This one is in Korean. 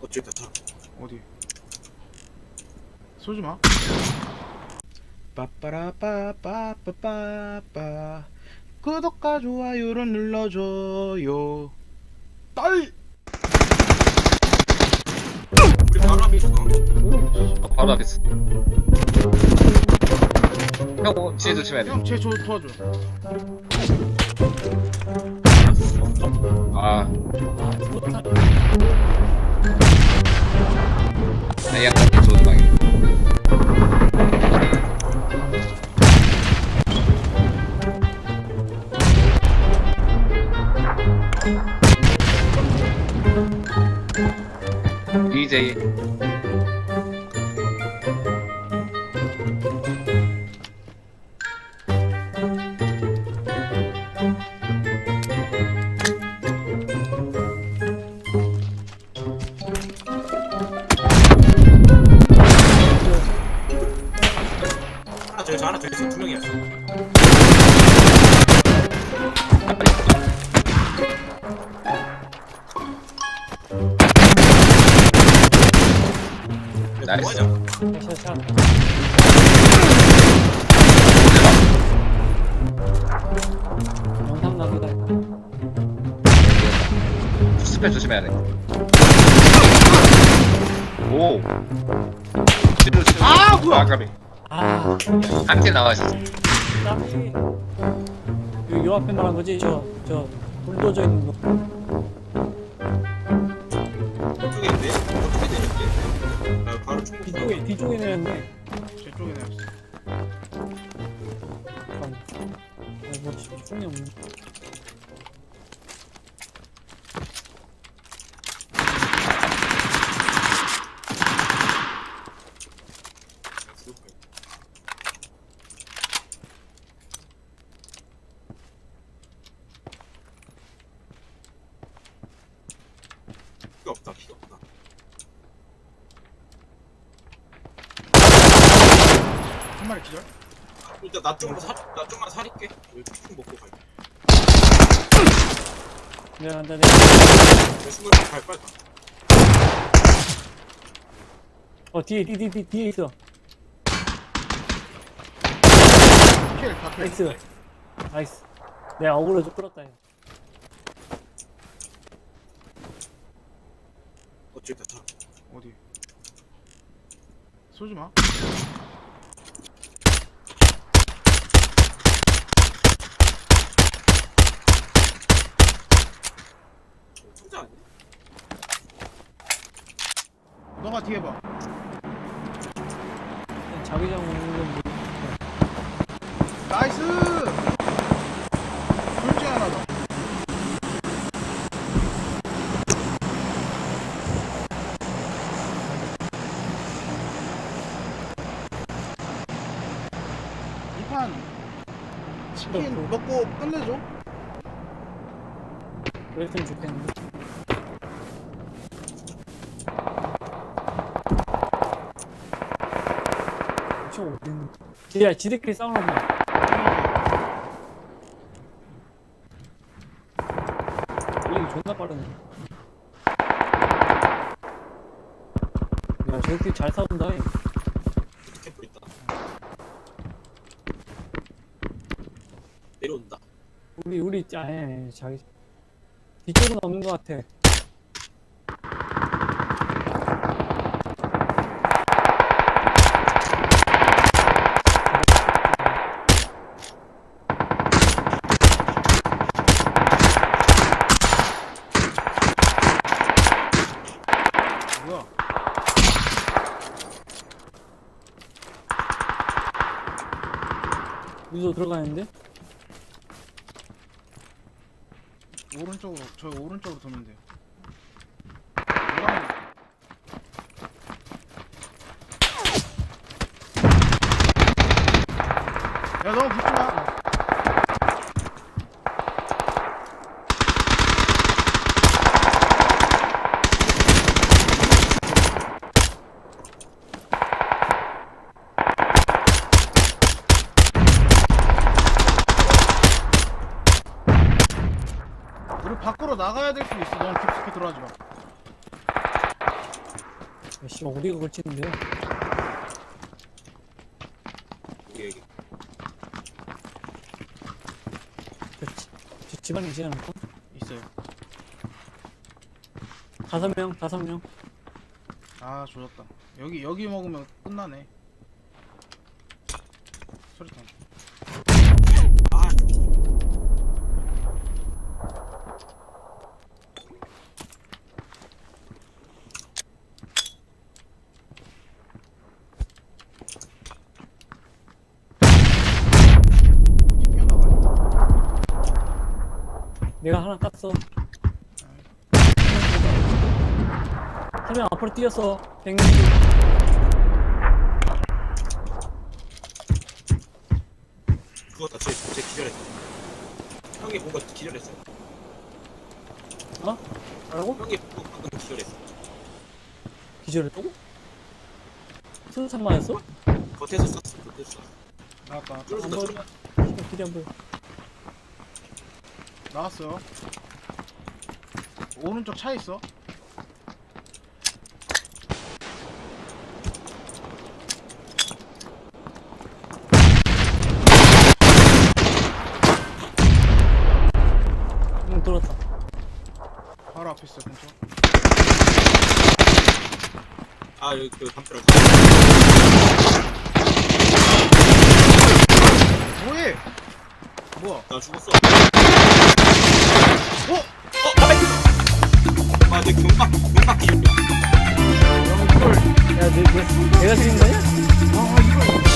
어 저기 있다 차 어디? 쏘지 마. 빠빠라빠빠빠빠빠 구독과 좋아요를 눌러줘요. 딸. 우리 바로 앞에 있어 어, 바로 앞에 있어. 형, 어, 뒤에 조심해야 돼. 형, 쟤저 도와줘. DJ 하나 저기 하나 저기 있어 두 명이었어 나이스. 영상 나가다 스펠 조심해야 돼. 오. 뒤로 치고. 아, 뭐야. 아, 까비. 아 한팀 나와 있었어. 땀이 요, 요 앞에 말한 거지 저저 불도저 있는 거 뒤쪽에 뒤쪽에 내렸네. 제 쪽에 내렸어. 잠깐 뭐 총이 없네. 없다 피가 없다 한 마리 기절. 일단 나 좀만 사, 나 좀만 살릴게 여기 총 먹고 갈게 내려간다 내려 내 스물 갈 빨리 가 어 뒤에 뒤에 뒤에 뒤에 있어 킬, 다 킬. 나이스 나이스 내가 어그로 좀 끌었다 형. 어 저기 있다 차 어디? 쏘지 마. 어, 천자 아니야? 너가 뒤에 봐. 자기장 오는 건 뭐- 나이스. 둘째 하나 더. 이판 치킨 먹고 끝내줘. 그랬으면 좋겠는데 저 어딨는 야 지들끼리 싸우는 거. 달리기 존나 빠르네. 야 저렇게 잘 싸운다 있다. 내려온다. 우리 우리 아니 아니 자기. 뒤쪽은 없는 것 같아 우리도 들어가는데 오른쪽으로 저 오른쪽으로 도면 돼요. 노랑- 야, 너 붙지 마. 밖으로 나가야 될 수 있어. 너무 깊숙이 들어가지 마. 야, 씨발 어디가 걸치는데요? 여기 여기 집안에 있지 않을까? 있어요. 다섯 명, 다섯 명. 아 조졌다. 여기 여기 먹으면 끝나네. 소리탄. 아 튕겨나가. 내가 하나 깠어. 한 명 앞으로 뛰었어. 백년 죽었다 쟤, 쟤 기절했어 형이 뭔가 기절했어 어? 뭐라고? 형이 뭔가 방금 기절했어 기절했다고? 수산 맞았어? 겉에서 쐈어 겉에서 쐈어 나왔다. 뚫어준다 길이 안 보여. 나왔어요. 오른쪽 차 있어. 응, 돌았다. 바로 앞에 있어 근처. 아 여기 그 담벼락 뭐해? 뭐야? 나 죽었어 어? 어? 가만히 아내 경박 경박 기절이야 야 이걸 야, 내, 내, 내가 죽인 거냐? 아 이걸